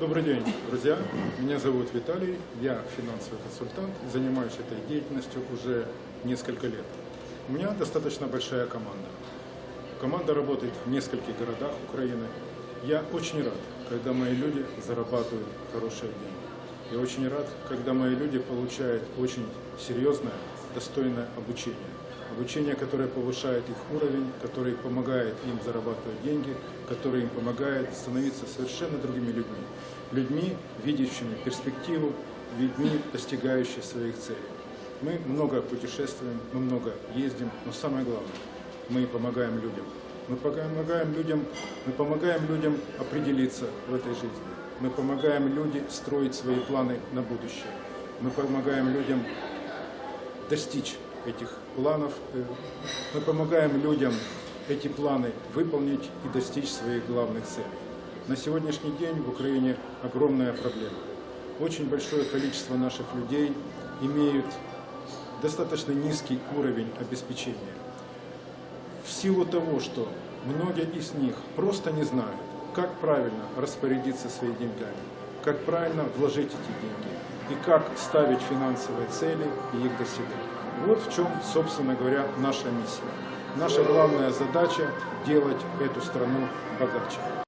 Добрый день, друзья. Меня зовут Виталий, я финансовый консультант и занимаюсь этой деятельностью уже несколько лет. У меня достаточно большая команда. Команда работает в нескольких городах Украины. Я очень рад, когда мои люди зарабатывают хорошие деньги. Я очень рад, когда мои люди получают очень серьезное, достойное обучение. Обучение, которое повышает их уровень, которое помогает им зарабатывать деньги, которое им помогает становиться совершенно другими людьми. Людьми, видящими перспективу, людьми, достигающими своих целей. Мы много путешествуем, мы много ездим, но самое главное, мы помогаем людям. Мы помогаем людям, мы помогаем людям определиться в этой жизни. Мы помогаем людям строить свои планы на будущее. Мы помогаем людям достичь этих планов. Э, Мы помогаем людям эти планы выполнить и достичь своих главных целей. На сегодняшний день в Украине огромная проблема. Очень большое количество наших людей имеют достаточно низкий уровень обеспечения. В силу того, что многие из них просто не знают, как правильно распорядиться своими деньгами, как правильно вложить эти деньги и как ставить финансовые цели и их достигать. Вот в чем, собственно говоря, наша миссия. Наша главная задача – делать эту страну богаче.